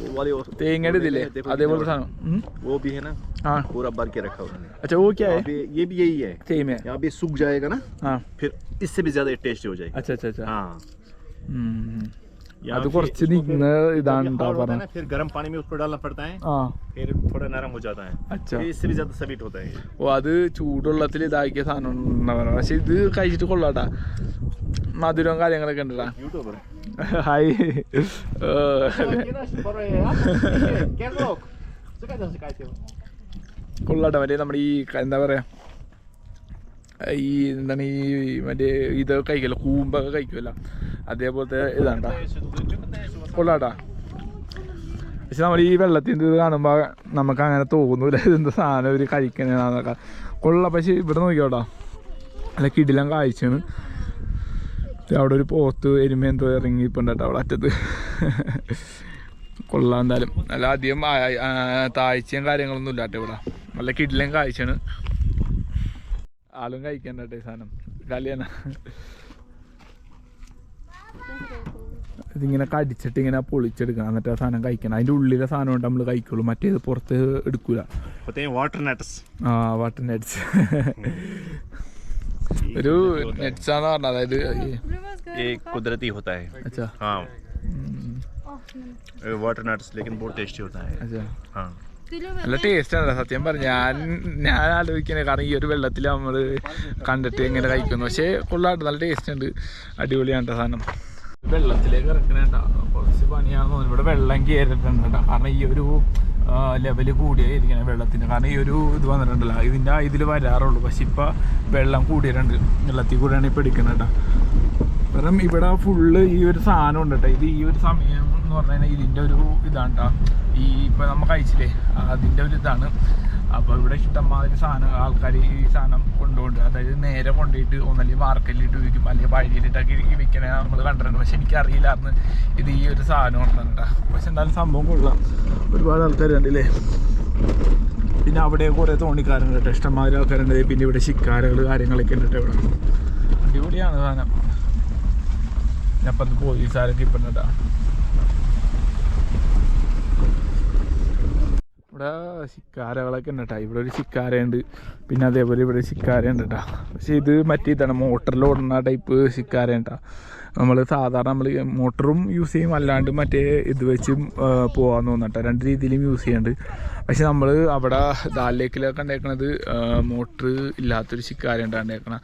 वो वाले वो- തേങ്ങയുടെ ഇതില്ലേ देखो അതേപോലെ कितना സാധനം ഉം? बड़ा- वो भी है ना ആ पूरा भर के रखा उन्होंने अच्छा वो क्या है यहाँ पे ये भी यही है सेम है यहाँ पे सूख जाएगा ना हाँ फिर इससे भी ज्यादा टेस्ट हो जाएगा अच्छा अच्छा अच्छा हाँ ഉം. यहाँ അത് पे കുറച്ച് इसको फिर- നിന്ന जब ഇതാണ് ये ട്ടോ hard होता है പറഞ്ഞത് ना फिर गर्म पानी में उसको डालना पड़ता है ആ फिर थोड़ा नरम हो जाता है अच्छा फिर इससे भी ज्यादा स्वीट होता है ये। ഓ അത് ചൂടുവെള്ളത്തിൽ ഇതാക്കിയ സാധനം പറഞ്ഞത് പക്ഷെ ഇത് കഴിച്ചിട്ട് കൊള്ളാട്ടാ മധുരവും കാര്യങ്ങളൊക്കെ ഉണ്ടടാ यूट्यूबर ഹായ് കൊള്ളാട്ടെ മറ്റേ നമ്മുടെ ഈ എന്താ പറയാ ഈ എന്താണ് ഈ മറ്റേ ഇത് കഴിക്കല്ലോ കൂമ്പൊക്കെ കഴിക്കുമല്ല അതേപോലത്തെ ഇതാണ്ടാ കൊള്ളാട്ടാ പക്ഷെ നമ്മൾ ഈ വെള്ളത്തിന്റെ ഇത് കാണുമ്പോൾ നമുക്ക് അങ്ങനെ തോന്നൂല ഇതെന്ത് സാധനം ഇവർ കഴിക്കണേന്നൊക്കെ കൊള്ള പക്ഷെ ഇവിടെ നോക്കിയോട്ടാ അല്ല കിടിലം കാഴ്ചയാണ് അവിടെ ഒരു പോത്ത് എരുമ എന്തോ ഇറങ്ങിപ്പോണ്ടട്ടോ അവിടെ അറ്റത്ത് കൊള്ളാം എന്തായാലും. നല്ല അധികം താഴ്ചയും കാര്യങ്ങളൊന്നും ഇല്ലാട്ടെ ഇവിടെ. നല്ല കിടിലും കാഴ്ചയാണ്. ആളും കഴിക്കണ്ടട്ടെ സാധനം. കല്യാണ ഇതിങ്ങനെ കടിച്ചിട്ട് ഇങ്ങനെ പൊളിച്ചെടുക്കണം. എന്നിട്ട് ആ സാധനം കഴിക്കണം. അതിന്റെ ഉള്ളിലെ സാധനം കൊണ്ട് നമ്മൾ കഴിക്കുള്ളൂ. മറ്റേത് പുറത്ത് എടുക്കൂല. വാട്ടർ നട്ട്സ് ആ വാട്ടർ നെറ്റ്സ് ഒരു നെറ്റ്സ് ആണെന്ന് പറഞ്ഞത് അതായത് ഈ- ये कुदरती होता है അച്ഛാ हाँ ഉം, वाटर नट्स लेकिन बहुत टेस्टी होता है അച്ഛാ हाँ നല്ല ടേസ്റ്റ് ആണ് സത്യം പറഞ്ഞ ഞാൻ ഞാൻ ആലോചിക്കണേ കാരണം ഈ ഒരു വെള്ളത്തിൽ നമ്മൾ കണ്ടിട്ട് എങ്ങനെ കഴിക്കുന്നു പക്ഷേ കൊള്ളാട്ട് നല്ല ടേസ്റ്റ് ഉണ്ട് അടിപൊളിയാണ് ട്ടോ സാധനം വെള്ളത്തിലേക്ക് ഇറക്കണേണ്ട കുറച്ച് പണിയാണെന്ന് തോന്നുന്നു. ഇവിടെ വെള്ളം കയറിയിട്ടുണ്ട് കാരണം ഈ ഒരു ലെവൽ കൂടിയായിരിക്കണം വെള്ളത്തിന്. കാരണം ഈ ഒരു ഇത് വന്നിട്ടുണ്ടല്ലോ. ഇതിന്റെ ഇതിൽ വരാറുള്ളൂ. പക്ഷെ ഇപ്പം വെള്ളം കൂടിയിട്ടുണ്ട്. വെള്ളത്തിൽ കൂടിയാണ് ഇപ്പം എടുക്കുന്നത് കാരണം ഇവിടെ ഫുള്ള് ഈ ഒരു സാധനം ഉണ്ട് കേട്ടോ. ഇത് ഈ ഒരു സമയം എന്ന് പറഞ്ഞു കഴിഞ്ഞാൽ ഇതിന്റെ ഒരു ഇതാണ്. ഈ ഇപ്പം നമ്മൾ കഴിച്ചില്ലേ? അതിന്റെ ഒരു ഇതാണ്. അപ്പോൾ ഇവിടെ ഇഷ്ടംമാതിരി സാധനം ആൾക്കാർ ഈ സാധനം കൊണ്ടുകൊണ്ട് അതായത് നേരെ കൊണ്ടുപോയിട്ട് ഒന്നല്ലെങ്കിൽ മാർക്കറ്റിലിട്ട് വിൽക്കും. അല്ലെങ്കിൽ വഴിയിലിട്ടൊക്കെ വിൽക്കണേ നമ്മൾ കണ്ടിട്ടുണ്ട് പക്ഷെ എനിക്കറിയില്ലായിരുന്നു ഇത് ഈ ഒരു സാധനം ഉണ്ടെന്ന് പക്ഷെ എന്തായാലും സംഭവം കൊള്ളാം. ഒരുപാട് ആൾക്കാർ കണ്ടില്ലേ? പിന്നെ അവിടെ കുറേ തോണിക്കാരുണ്ട് കേട്ടോ. ഇഷ്ടംമാതിരി ആൾക്കാരുണ്ട്. പിന്നെ ഇവിടെ ശിക്കാരകൾ കാര്യങ്ങളൊക്കെ ഉണ്ട് ഇവിടെ. അടിപൊളിയാണ് സാധനം. ഞാൻ പോലീസുകാരൊക്കെ ഇപ്പം കേട്ടോ. ഇവിടെ ശിക്കാരകളൊക്കെ ഉണ്ട് കേട്ടോ ഇവിടെ ഒരു ശിക്കാരയുണ്ട്. പിന്നെ അതേപോലെ ഇവിടെ ശിക്കാരയുണ്ട് കേട്ടോ പക്ഷേ ഇത് മറ്റേ ഇതാണ് മോട്ടറിൽ ഓടുന്ന ടൈപ്പ് ശിക്കാരയാണ് കേട്ടോ നമ്മൾ സാധാരണ നമ്മൾ മോട്ടറും യൂസ് ചെയ്യും അല്ലാണ്ട് മറ്റേ ഇത് വെച്ച് പോകാൻ തോന്നട്ടോ രണ്ട് രീതിയിലും യൂസ് ചെയ്യുന്നുണ്ട് പക്ഷെ നമ്മൾ അവിടെ ദാൽ ലേക്കിലൊക്കെ ഉണ്ടാക്കണത് മോട്ടർ ഇല്ലാത്തൊരു ശിക്കാരയുണ്ട് ഉണ്ടാക്കണ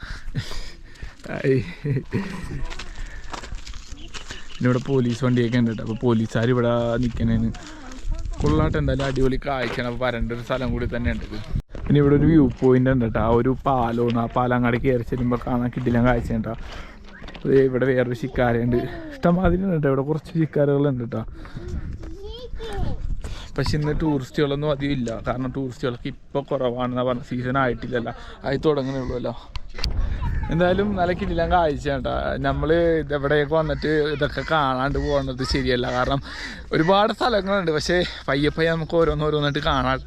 പിന്നെ ഇവിടെ പോലീസ് വണ്ടിയൊക്കെ ഉണ്ട് കേട്ടോ അപ്പോൾ പോലീസുകാർ ഇവിടെ നിൽക്കണേന് ഫുള്ളായിട്ട് എന്തായാലും അടിപൊളി കാഴ്ചയാണ്. അപ്പോൾ വരേണ്ട ഒരു സ്ഥലം കൂടി തന്നെ ഉണ്ട് ഇത്. പിന്നെ ഇവിടെ ഒരു വ്യൂ പോയിന്റ് ഉണ്ട് കേട്ടോ. ആ ഒരു പാലമാണ് ആ അങ്ങോട്ട് കയറി ചെല്ലുമ്പോൾ കാണാൻ കിട്ടില്ല കാഴ്ച കേട്ടോ. ഇവിടെ വേറൊരു ശിക്കാരയുണ്ട്. ഇഷ്ടംമാതിരി ഉണ്ട് ഇവിടെ കുറച്ച് ശിക്കാരകളുണ്ട് കേട്ടോ. പക്ഷെ ഇന്ന് ടൂറിസ്റ്റുകളൊന്നും അധികം ഇല്ല. കാരണം ടൂറിസ്റ്റുകൾക്ക് ഇപ്പോൾ കുറവാണെന്നാണ് പറഞ്ഞ. സീസൺ ആയിട്ടില്ലല്ലോ. ആയി തുടങ്ങുന്നുള്ളൂല്ലോ എന്തായാലും നല്ല കിടിലം കാഴ്ച കേട്ടോ നമ്മൾ ഇതെവിടെയൊക്കെ വന്നിട്ട് ഇതൊക്കെ കാണാണ്ട് പോകുന്നത് ശരിയല്ല. കാരണം ഒരുപാട് സ്ഥലങ്ങളുണ്ട്. പക്ഷേ പയ്യെ പയ്യെ നമുക്ക് ഓരോന്നോരോന്നിട്ട് കാണാം.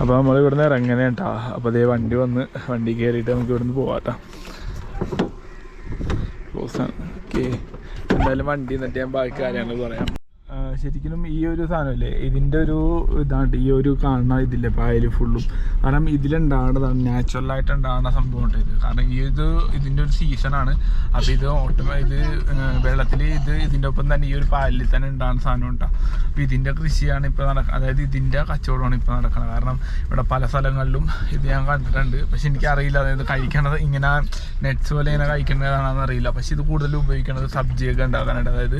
അപ്പോൾ നമ്മൾ ഇവിടുന്ന് ഇറങ്ങണേ കേട്ടോ അപ്പോൾ അതേ വണ്ടി വന്ന് വണ്ടി കയറിയിട്ട് നമുക്ക് ഇവിടുന്ന് പോകാട്ടോ ക്ലോസ് ആണ്. ഓക്കെ എന്തായാലും വണ്ടി എന്നിട്ട് ഞാൻ ബാക്കി കാര്യങ്ങൾ പറയാം. ശരിക്കും ഈ ഒരു സാധനമല്ലേ? ഇതിന്റെ ഒരു ഇതാണ് ഈ ഒരു കാണുന്ന ഇതില്ലേ പായൽ ഫുള്ളും. കാരണം ഇതിലുണ്ടാകുന്നതാണ് നാച്ചുറലായിട്ട് ഉണ്ടാകുന്ന സംഭവം ഉണ്ട് ഇത്. കാരണം ഈ ഇത് ഇതിന്റെ ഒരു സീസണാണ് അപ്പോൾ ഇത് ഓട്ടോമാ ഇത് വെള്ളത്തിൽ ഇത് ഇതിന്റെ ഒപ്പം തന്നെ ഈ ഒരു പായലിൽ തന്നെ ഉണ്ടാകുന്ന സാധനം ഉണ്ടാകും അപ്പോൾ ഇതിന്റെ കൃഷിയാണ് ഇപ്പോൾ നടക്കുക അതായത് ഇതിന്റെ കച്ചവടമാണ് ഇപ്പോൾ നടക്കുന്നത് കാരണം ഇവിടെ പല സ്ഥലങ്ങളിലും ഇത് ഞാൻ കണ്ടിട്ടുണ്ട്. പക്ഷെ എനിക്കറിയില്ല അതായത് കഴിക്കണത് ഇങ്ങനെ നെറ്റ്സ് പോലെ ഇങ്ങനെ കഴിക്കുന്നതാണെന്ന് അറിയില്ല. പക്ഷെ ഇത് കൂടുതലും ഉപയോഗിക്കുന്നത് സബ്ജിയൊക്കെ ഉണ്ടാക്കാനായിട്ട്. അതായത്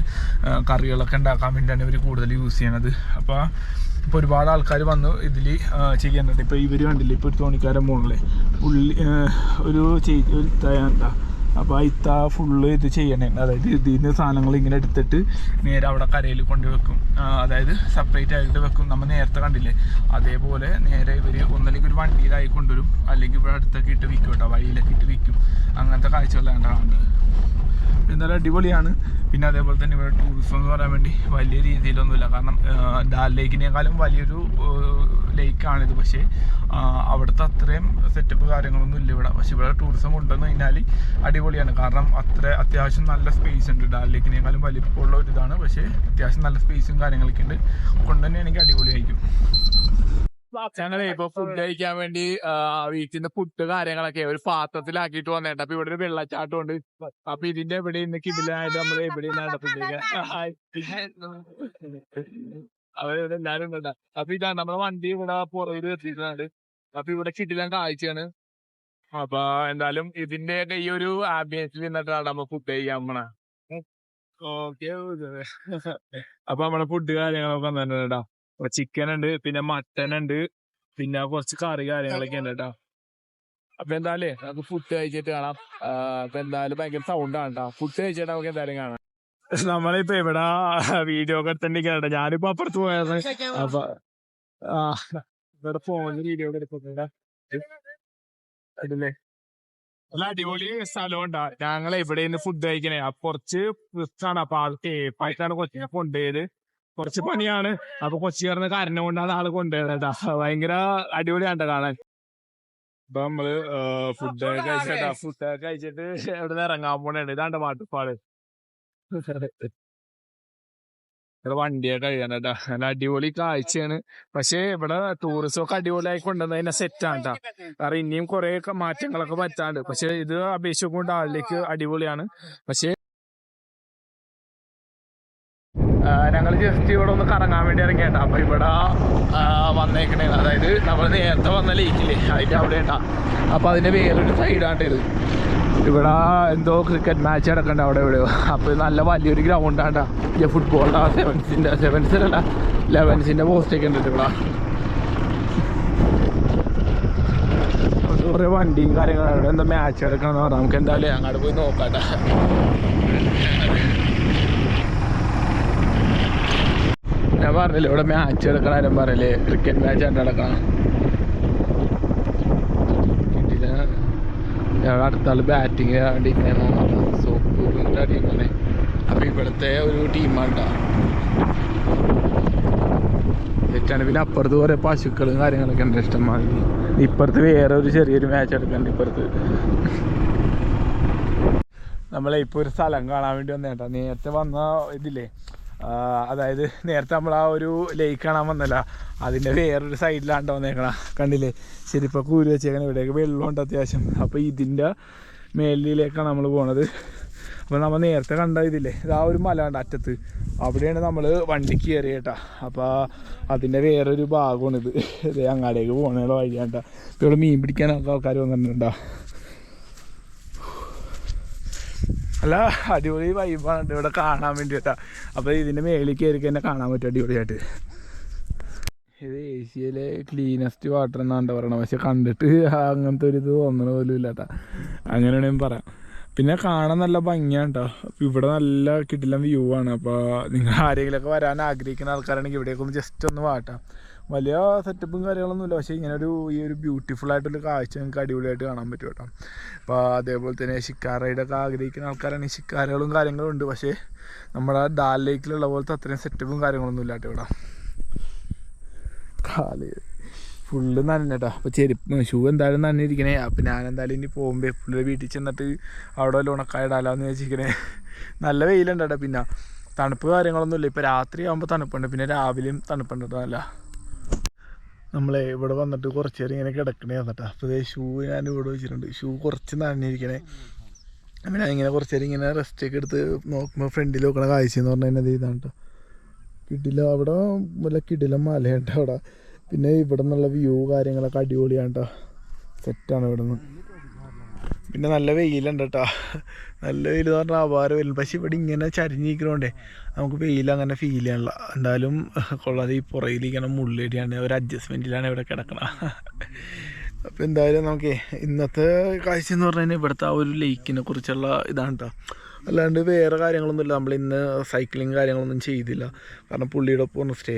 കറികളൊക്കെ ഉണ്ടാക്കാൻ വേണ്ടിയാണ് ഇവർ കൂടുതൽ യൂസ് ചെയ്യണത്. അപ്പോൾ ഇപ്പോൾ ഒരുപാട് ആൾക്കാർ വന്ന് ഇതിൽ ചെയ്യുന്നുണ്ട് ഇപ്പോൾ ഇവർ കണ്ടില്ല ഇപ്പോൾ ഒരു തോണിക്കാരൻ പോകണല്ലേ പുള്ളി ഒരു ചെയ് ഒരു തയ്യാറ അപ്പോൾ ഇത്ത ഫുള്ള് ഇത് ചെയ്യണേ. അതായത് ഇതിൽ നിന്ന് സാധനങ്ങൾ ഇങ്ങനെ എടുത്തിട്ട് നേരെ അവിടെ കരയിൽ കൊണ്ടുവെക്കും അതായത് സെപ്പറേറ്റ് ആയിട്ട് വെക്കും. നമ്മൾ നേരത്തെ കണ്ടില്ലേ അതേപോലെ നേരെ ഇവർ ഒന്നല്ലെങ്കിൽ ഒരു വണ്ടിയിലായി കൊണ്ടുവരും. അല്ലെങ്കിൽ ഇവിടെ അടുത്തൊക്കെ ഇട്ട് വിൽക്കും കേട്ടോ വഴിയിലൊക്കെ ഇട്ട് വിൽക്കും. അങ്ങനത്തെ കാഴ്ചകളാണ് കാണുന്നത് എന്തായാലും അടിപൊളിയാണ്. പിന്നെ അതേപോലെ തന്നെ ഇവിടെ ടൂറിസം എന്ന് പറയാൻ വേണ്ടി വലിയ രീതിയിലൊന്നുമില്ല. കാരണം ഡാൽ ലേക്കിനേക്കാളും വലിയൊരു ലേക്കാണിത്. പക്ഷേ അവിടുത്തെ അത്രയും സെറ്റപ്പ് കാര്യങ്ങളൊന്നും ഇല്ല ഇവിടെ. പക്ഷേ ഇവിടെ ടൂറിസം ഉണ്ടെന്ന് കഴിഞ്ഞാൽ അടിപൊളിയാണ്. കാരണം അത്ര അത്യാവശ്യം നല്ല സ്പേസ് ഉണ്ട്. ഡാൽ ലേക്കിനേക്കാളും വലിപ്പമുള്ള ഒരു ഇതാണ്. പക്ഷേ അത്യാവശ്യം നല്ല സ്പേസും കാര്യങ്ങളൊക്കെ ഉണ്ട്. കൊണ്ടുതന്നെ എനിക്ക് അടിപൊളിയായിരിക്കും. ഞങ്ങളെ ഇപ്പൊ ഫുഡ് കഴിക്കാൻ വേണ്ടി വീട്ടിൽ നിന്ന് പുട്ട് കാര്യങ്ങളൊക്കെ ഒരു പാത്രത്തിലാക്കിയിട്ട് വന്നേട്ട. അപ്പൊ ഇവിടെ ഒരു വെള്ളച്ചാട്ടം ഉണ്ട്. അപ്പൊ ഇതിന്റെ എവിടെ നിന്ന് കിടിലായിട്ട് നമ്മൾ എവിടെ അവരിവിടെ എല്ലാരും അപ്പൊ ഇതാണ് നമ്മുടെ വണ്ടി ഇവിടെ പുറകിൽ എത്തിയിട്ടുണ്ട്. അപ്പൊ ഇവിടെ കിടിലാൻ കാഴ്ചയാണ്. അപ്പൊ എന്തായാലും ഇതിന്റെ ഈ ഒരു ആംബിയൻസിൽ നിന്നിട്ടാണ് നമ്മ ഫുഡ് കഴിക്കാൻ പോണ. ഓക്കെ അപ്പൊ നമ്മളെ ഫുഡ് കാര്യങ്ങളൊക്കെ തന്നെ കേട്ടോ ചിക്കൻ ഉണ്ട് പിന്നെ മട്ടൻ ഉണ്ട് പിന്നെ കുറച്ച് കറി കാര്യങ്ങളൊക്കെ ഉണ്ട് കേട്ടോ അപ്പൊ എന്തായാലേ നമുക്ക് ഫുഡ് കഴിച്ചിട്ട് കാണാം. അപ്പൊ എന്തായാലും ഭയങ്കര സൗണ്ട് ആണ് കേട്ടോ ഫുഡ് കഴിച്ചിട്ട് നമുക്ക് എന്തായാലും കാണാം. നമ്മളിപ്പോ ഇവിടെ വീഡിയോ ഒക്കെ എടുത്തിട്ടുണ്ടെങ്കിൽ ഞാനിപ്പോ അപ്പുറത്ത് പോയത് അപ്പൊ ആ ഇവിടെ ഫോണിൽ വീഡിയോ ഒക്കെ എടുക്കുന്നുണ്ട് അതില്ലേ നല്ല അടിപൊളി സ്ഥലമുണ്ടാ. ഞങ്ങൾ ഇവിടെ നിന്ന് ഫുഡ് കഴിക്കണേ? കുറച്ച് കുറച്ച് ആണ് അപ്പൊ ആൾ ടേപ്പായിട്ടാണ് കൊച്ചിനെ കൊണ്ടുപോയത്. കുറച്ച് പണിയാണ്. അപ്പൊ കൊച്ചി കയറുന്ന കാരണം കൊണ്ടാണ് ആൾ കൊണ്ടുവരുന്നത്. ഭയങ്കര അടിപൊളിയാണ് കാണാൻ. ഇപ്പൊ നമ്മൾ ഫുഡ് കഴിച്ചിട്ടാ ഫുഡ് കഴിച്ചിട്ട് എവിടെ നിന്ന് ഇറങ്ങാൻ പോണേണ്ട് ഇതാണ്ട് വാട്ടർഫാൾ വണ്ടിയെ കേട്ടാ നല്ല അടിപൊളി കാഴ്ചയാണ്. പക്ഷേ ഇവിടെ ടൂറിസം ഒക്കെ അടിപൊളിയായി കൊണ്ടുവന്നതിനെ സെറ്റാണ്ടാ കാരണം ഇനിയും കുറെ മാറ്റങ്ങളൊക്കെ പറ്റാണ്ട്. പക്ഷെ ഇത് അപേക്ഷിച്ചുകൊണ്ട് ആളിലേക്ക് അടിപൊളിയാണ്. പക്ഷേ ഞങ്ങൾ ജസ്റ്റ് ഇവിടെ ഒന്ന് കറങ്ങാൻ വേണ്ടി ഇറങ്ങിയേട്ടാ. അപ്പോൾ ഇവിടെ വന്നേക്കണേ. അതായത് നമ്മൾ നേരത്തെ വന്ന ലേക്കില്ലേ അതിന്റെ അവിടെ ഉണ്ടാ അപ്പൊ അതിന്റെ വേറൊരു സൈഡാണ്ട് ഇത്. ഇവിടെ എന്തോ ക്രിക്കറ്റ് മാച്ച് നടക്കണ്ട അവിടെ എവിടെയോ. അപ്പൊ നല്ല വലിയൊരു ഗ്രൗണ്ട് ഇത് ഈ ആ സെവൻസിന്റെ സെവൻസിലല്ല ലെവൻസിന്റെ പോസ്റ്റ് ഒക്കെ ഉണ്ട് ഇവിടെ. കുറെ വണ്ടിയും കാര്യങ്ങളും അവിടെ എന്താ മാച്ച് നടക്കണമെന്ന് പറഞ്ഞാൽ നമുക്ക് എന്തായാലും അങ്ങോട്ട് പോയി നോക്കാട്ടാ. ഞാൻ പറഞ്ഞില്ലേ ഇവിടെ മാച്ച് എടുക്കണ ആരും പറയല്ലേ ക്രിക്കറ്റ് മാച്ച് ആയിട്ട് നടക്കണം. കിട്ടിയില്ല ഞങ്ങൾ അടുത്ത ബാറ്റിങ് വേണ്ടി സോപ്പ് അടിയുന്നത് അപ്പൊ ഇവിടുത്തെ ഒരു ടീമാണ് തെറ്റാണ്. പിന്നെ അപ്പുറത്ത് കുറെ പശുക്കളും കാര്യങ്ങളൊക്കെ ഉണ്ട് ഇഷ്ടംമാതിരി. ഇപ്പുറത്ത് വേറെ ഒരു ചെറിയൊരു മാച്ച് എടുക്കണ്ട് ഇപ്പുറത്ത്. നമ്മളെ ഇപ്പോൾ ഒരു സ്ഥലം കാണാൻ വേണ്ടി വന്നേട്ടാ നേരത്തെ വന്ന ഇതില്ലേ അതായത് നേരത്തെ നമ്മൾ ആ ഒരു ലേക്ക് കാണാൻ വന്നല്ല അതിന്റെ വേറൊരു സൈഡിലാണ്ട് വന്നേക്കണ. കണ്ടില്ലേ? ശരിപ്പോൾ കൂരി വെച്ചേക്കണ. ഇവിടെയൊക്കെ വെള്ളമുണ്ട് അത്യാവശ്യം. അപ്പോൾ ഇതിന്റെ മേലിലേക്കാണ് നമ്മൾ പോണത്. അപ്പോൾ നമ്മൾ നേരത്തെ കണ്ട ഇതില്ലേ? ഇത് ആ ഒരു മല ഉണ്ട് അറ്റത്ത്. അവിടെയാണ് നമ്മൾ വണ്ടി കയറി കേട്ടാ അപ്പോൾ അതിന്റെ വേറൊരു ഭാഗമാണിത് ഇത്. അങ്ങാടേക്ക് പോകണ വഴിയാണ്ട ഇവിടെ മീൻ പിടിക്കാനൊക്കെ ആൾക്കാർ വന്നിട്ടുണ്ടാ അല്ല അടിപൊളി വൈബാണ് ഇവിടെ കാണാൻ വേണ്ടിയിട്ടാ അപ്പോൾ ഇതിന്റെ മേളിൽ കയറി തന്നെ കാണാൻ പറ്റും അടിപൊളിയായിട്ട്. ഇത് ഏഷ്യയിലെ ക്ലീനസ്റ്റ് വാട്ടർ എന്നാണ് പറയണത്. പക്ഷെ കണ്ടിട്ട് അങ്ങനത്തെ ഒരു ഇത് തോന്നണ പോലും ഇല്ലാട്ടാ. അങ്ങനെയാണെങ്കിൽ പറയാം പിന്നെ കാണാൻ നല്ല ഭംഗിയാണ് കേട്ടോ ഇവിടെ നല്ല കിട്ടില്ല വ്യൂ ആണ്. അപ്പോൾ നിങ്ങൾ ആരെങ്കിലുമൊക്കെ വരാൻ ആഗ്രഹിക്കുന്ന ആൾക്കാരാണെങ്കിൽ ഇവിടേക്കൊന്ന് ജസ്റ്റ് ഒന്ന് വാട്ടാം വലിയ സെറ്റപ്പും കാര്യങ്ങളൊന്നുമില്ല. പക്ഷേ ഇങ്ങനെ ഒരു ഈ ഒരു ബ്യൂട്ടിഫുൾ ആയിട്ടൊരു കാഴ്ച നിങ്ങൾക്ക് അടിപൊളിയായിട്ട് കാണാൻ പറ്റും കേട്ടോ. അപ്പോൾ അതേപോലെ തന്നെ റൈഡൊക്കെ ആഗ്രഹിക്കുന്ന ആൾക്കാരാണെങ്കിൽ ഷിക്കാറുകളും കാര്യങ്ങളും ഉണ്ട്. പക്ഷേ നമ്മുടെ ഡാൽ ലേക്കിലുള്ള പോലത്തെ അത്രയും സെറ്റപ്പും കാര്യങ്ങളൊന്നും ഇല്ല കേട്ടോ ഇവിടെ. കാൽ ഫുള്ള് നനഞ്ഞട്ടാ അപ്പോൾ ചെരുപ്പ് ഷൂ എന്തായാലും നനഞ്ഞിരിക്കണേ. അപ്പം ഞാൻ എന്തായാലും ഇനി പോകുമ്പോൾ പുള്ളിയുടെ വീട്ടിൽ ചെന്നിട്ട് അവിടെ വല്ല ഉണക്കായ ഇടാലാന്ന് വെച്ചിരിക്കണേ നല്ല വെയിലുണ്ട് പിന്നെ തണുപ്പ് കാര്യങ്ങളൊന്നുമില്ല. ഇപ്പോൾ രാത്രി ആകുമ്പോൾ തണുപ്പുണ്ട്. പിന്നെ രാവിലെയും തണുപ്പുണ്ട് കേട്ടോ. നല്ല നമ്മളെ ഇവിടെ വന്നിട്ട് കുറച്ച് നേരം ഇങ്ങനെ കിടക്കണേ വന്നിട്ടാ. അപ്പോൾ ഷൂ ഞാൻ ഇവിടെ വെച്ചിട്ടുണ്ട്. ഷൂ കുറച്ച് നനഞ്ഞിരിക്കണേ. അങ്ങനെ ഇങ്ങനെ കുറച്ച് നേരം ഇങ്ങനെ റെസ്റ്റ് ഒക്കെ എടുത്ത് നോക്കുമ്പോൾ ഫ്രണ്ടിൽ നോക്കണ കാഴ്ച എന്ന് പറഞ്ഞാൽ എന്നത് ഇതാണ് കേട്ടോ കിടില അവിടെ വല്ല കിടില മലയുണ്ട് അവിടെ. പിന്നെ ഇവിടെ നിന്നുള്ള വ്യൂ കാര്യങ്ങളൊക്കെ അടിപൊളിയാണ് കേട്ടോ സെറ്റാണ് ഇവിടെ നിന്ന് പിന്നെ നല്ല വെയിലുണ്ട് കേട്ടോ നല്ല വെയിൽ എന്ന് പറഞ്ഞാൽ അപാര വെയിൽ പക്ഷെ ഇവിടെ ഇങ്ങനെ ചരിഞ്ഞിരിക്കണോണ്ടേ നമുക്ക് വെയിൽ അങ്ങനെ ഫീൽ ചെയ്യാനുള്ള എന്തായാലും കൊള്ളാതെ ഈ പുറയിലിരിക്കണം മുള്ളിടിയാണ്. ഒരു അഡ്ജസ്റ്റ്മെന്റിലാണ് ഇവിടെ കിടക്കണം. അപ്പോൾ എന്തായാലും നമുക്ക് ഇന്നത്തെ കാഴ്ച എന്ന് പറഞ്ഞു കഴിഞ്ഞാൽ ഇവിടുത്തെ ആ ഒരു ലേക്കിനെ കുറിച്ചുള്ള ഇതാണ് കേട്ടോ അല്ലാണ്ട് വേറെ കാര്യങ്ങളൊന്നുമില്ല. നമ്മൾ ഇന്ന് സൈക്ലിങ് കാര്യങ്ങളൊന്നും ചെയ്തില്ല. കാരണം പുള്ളിയുടെ ഒപ്പം സ്റ്റേ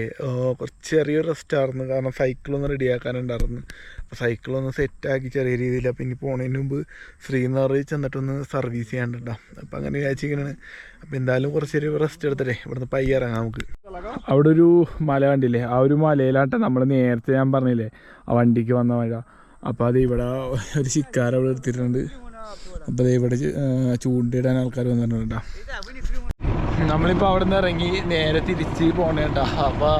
കുറച്ച് ചെറിയൊരു റെസ്റ്റായിരുന്നു കാരണം സൈക്കിളൊന്ന് റെഡിയാക്കാനുണ്ടായിരുന്നു അപ്പോൾ സൈക്കിളൊന്ന് സെറ്റാക്കി ചെറിയ രീതിയിൽ അപ്പോൾ ഇനി പോണതിന് മുമ്പ് ശ്രീനഗറിൽ ചെന്നിട്ടൊന്ന് സർവീസ് ചെയ്യാണ്ടിട്ടാ അപ്പോൾ അങ്ങനെ വിചാരിച്ചിരിക്കണേ അപ്പോൾ എന്തായാലും കുറച്ച് ചെറിയ റെസ്റ്റ് എടുത്തിട്ടേ ഇവിടുന്ന് പയ്യെ ഇറങ്ങാം നമുക്ക്. അവിടെ ഒരു മല കണ്ടില്ലേ? ആ ഒരു മലയിലാട്ടെ നമ്മൾ നേരത്തെ ഞാൻ പറഞ്ഞില്ലേ? ആ വണ്ടിക്ക് വന്ന മഴ. അപ്പോൾ അത് ഇവിടെ ഒരു ശിക്കാരവിടെ എടുത്തിട്ടുണ്ട്. അപ്പോൾ ഇവിടെ ചൂണ്ടിയിടാൻ ആൾക്കാർ വന്നിട്ടുണ്ട്? നമ്മളിപ്പോൾ അവിടെ നിന്ന് ഇറങ്ങി നേരെ തിരിച്ച് പോണേട്ടാ അപ്പോൾ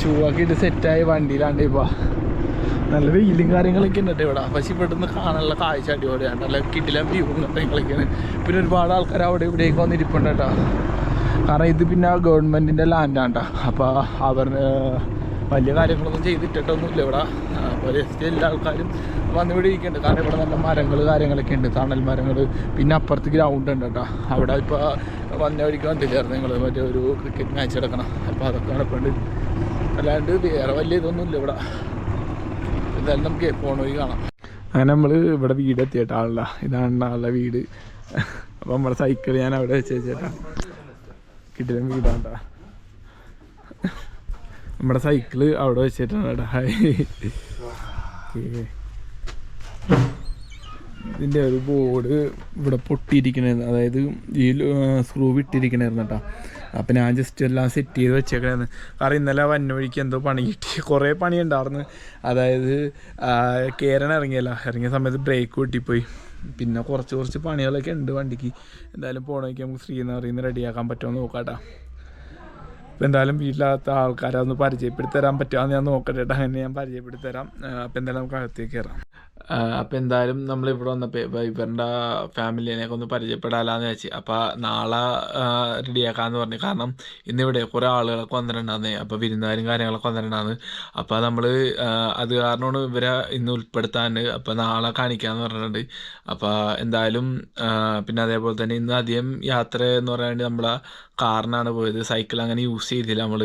ഷൂ ഒക്കെ ഇട്ട് സെറ്റായി വണ്ടിയിലാണ്ട് ഇപ്പോൾ നല്ല വെയിലും കാര്യങ്ങളൊക്കെ ഉണ്ട് ഇവിടെ. പക്ഷെ ഇവിടുന്ന് കാണാനുള്ള കാഴ്ച അടിപൊളിയാണ്. നല്ല കിടില വ്യൂ കാര്യങ്ങളൊക്കെയാണ്. പിന്നെ ഒരുപാട് ആൾക്കാർ അവിടെ ഇവിടേക്ക് വന്നിരിപ്പുണ്ട് കേട്ടോ കാരണം ഇത് പിന്നെ ഗവൺമെന്റിന്റെ ലാൻഡാണ് കേട്ടോ അപ്പോൾ അവർ വലിയ കാര്യങ്ങളൊന്നും ചെയ്തിട്ടിട്ടൊന്നുമില്ല ഇവിടെ. അപ്പോൾ എല്ലാ ആൾക്കാരും വന്ന് ഇവിടെ ഇരിക്കുന്നുണ്ട് കാരണം ഇവിടെ നല്ല മരങ്ങൾ കാര്യങ്ങളൊക്കെ ഉണ്ട്. തണൽ മരങ്ങൾ പിന്നെ അപ്പുറത്ത് ഗ്രൗണ്ട് ഉണ്ട് കേട്ടോ. അവിടെ ഇപ്പോൾ വന്ന വഴിക്ക് വന്നില്ലായിരുന്നു നിങ്ങൾ മറ്റേ ഒരു ക്രിക്കറ്റ് മാച്ച് എടുക്കണം അപ്പോൾ അതൊക്കെ നടക്കുന്നുണ്ട് അല്ലാണ്ട് വേറെ വലിയ ഇതൊന്നുമില്ല ഇവിടെ. എന്തായാലും നമുക്ക് പോണ വഴി കാണാം. അങ്ങനെ നമ്മൾ ഇവിടെ വീട് എത്തിയിട്ട ആളുടെ ഇതാണ് ആളുടെ വീട്. അപ്പോൾ നമ്മുടെ സൈക്കിൾ ഞാൻ അവിടെ വെച്ച് വെച്ചേട്ടാ. കിട്ടിയ വീടാണ്ടാ നമ്മുടെ സൈക്കിൾ അവിടെ വെച്ചിട്ടാണ് ഹായ് ഓക്കേ. ഇതിന്റെ ഒരു ബോർഡ് ഇവിടെ പൊട്ടിയിരിക്കണായിരുന്നു. അതായത് ഈ സ്ക്രൂ വിട്ടിരിക്കണായിരുന്നു കേട്ടോ. അപ്പം ഞാൻ ജസ്റ്റ് എല്ലാം സെറ്റ് ചെയ്ത് വെച്ചേക്കണായിരുന്നു. കാരണം ഇന്നലെ വന്ന വഴിക്ക് എന്തോ പണി കിട്ടി. കുറേ പണി ഉണ്ടായിരുന്നു അതായത് കയറാൻ ഇറങ്ങിയല്ല. ഇറങ്ങിയ സമയത്ത് ബ്രേക്ക് പൊട്ടിപ്പോയി. പിന്നെ കുറച്ച് കുറച്ച് പണികളൊക്കെ ഉണ്ട് വണ്ടിക്ക്. എന്തായാലും പോകണമെങ്കിൽ നമുക്ക് ശ്രീനഗറിൽ നിന്ന് റെഡിയാക്കാൻ പറ്റുമോ നോക്കാം കേട്ടോ. അപ്പോൾ എന്തായാലും വീട്ടിലാത്ത ആൾക്കാരെ ഒന്ന് പരിചയപ്പെടുത്തി തരാൻ പറ്റുമോ എന്ന് ഞാൻ നോക്കട്ടെ അങ്ങനെ ഞാൻ പരിചയപ്പെടുത്തി തരാം. അപ്പോൾ എന്തായാലും നമുക്ക് അകത്തേക്ക് കയറാം. അപ്പോൾ എന്തായാലും നമ്മൾ ഇവിടെ വന്നപ്പോൾ ഇവരുടെ ഫാമിലിനെയൊക്കെ ഒന്ന് പരിചയപ്പെടാലാന്ന് വെച്ച് അപ്പോൾ നാളെ റെഡിയാക്കാമെന്ന് പറഞ്ഞു. കാരണം ഇന്നിവിടെ കുറേ ആളുകളൊക്കെ വന്നിട്ടുണ്ടായിരുന്നേ അപ്പോൾ വിരുന്നുകാരും കാര്യങ്ങളൊക്കെ വന്നിട്ടുണ്ടായിരുന്നു അപ്പോൾ നമ്മൾ അത് കാരണമാണ് ഇവരെ ഇന്ന് ഉൾപ്പെടുത്താൻ അപ്പോൾ നാളെ കാണിക്കാമെന്ന് പറഞ്ഞിട്ടുണ്ട്. അപ്പോൾ എന്തായാലും പിന്നെ അതേപോലെ തന്നെ ഇന്ന് അധികം യാത്ര എന്ന് പറയാൻ നമ്മളെ കാറിനാണ് പോയത്. സൈക്കിൾ അങ്ങനെ യൂസ് ചെയ്തില്ല നമ്മൾ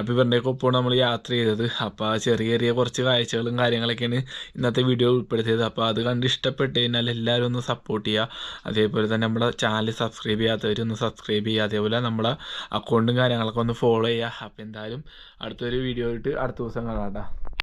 അപ്പോൾ ഇവരുടെയൊക്കെ ഒപ്പമാണ് നമ്മൾ യാത്ര ചെയ്തത്. അപ്പോൾ ചെറിയ ചെറിയ കുറച്ച് കാഴ്ചകളും കാര്യങ്ങളൊക്കെയാണ് ഇന്നത്തെ വീഡിയോ ഉൾപ്പെടുത്തിയത്. അപ്പോൾ അത് കണ്ട് ഇഷ്ടപ്പെട്ട് കഴിഞ്ഞാൽ എല്ലാവരും ഒന്ന് സപ്പോർട്ട് ചെയ്യുക. അതേപോലെ തന്നെ നമ്മുടെ ചാനൽ സബ്സ്ക്രൈബ് ചെയ്യാത്തവരൊന്ന് സബ്സ്ക്രൈബ് ചെയ്യുക. അതേപോലെ നമ്മളെ അക്കൗണ്ടും കാര്യങ്ങളൊക്കെ ഒന്ന് ഫോളോ ചെയ്യുക. അപ്പോൾ എന്തായാലും അടുത്തൊരു വീഡിയോ ആയിട്ട് അടുത്ത ദിവസം കാണാം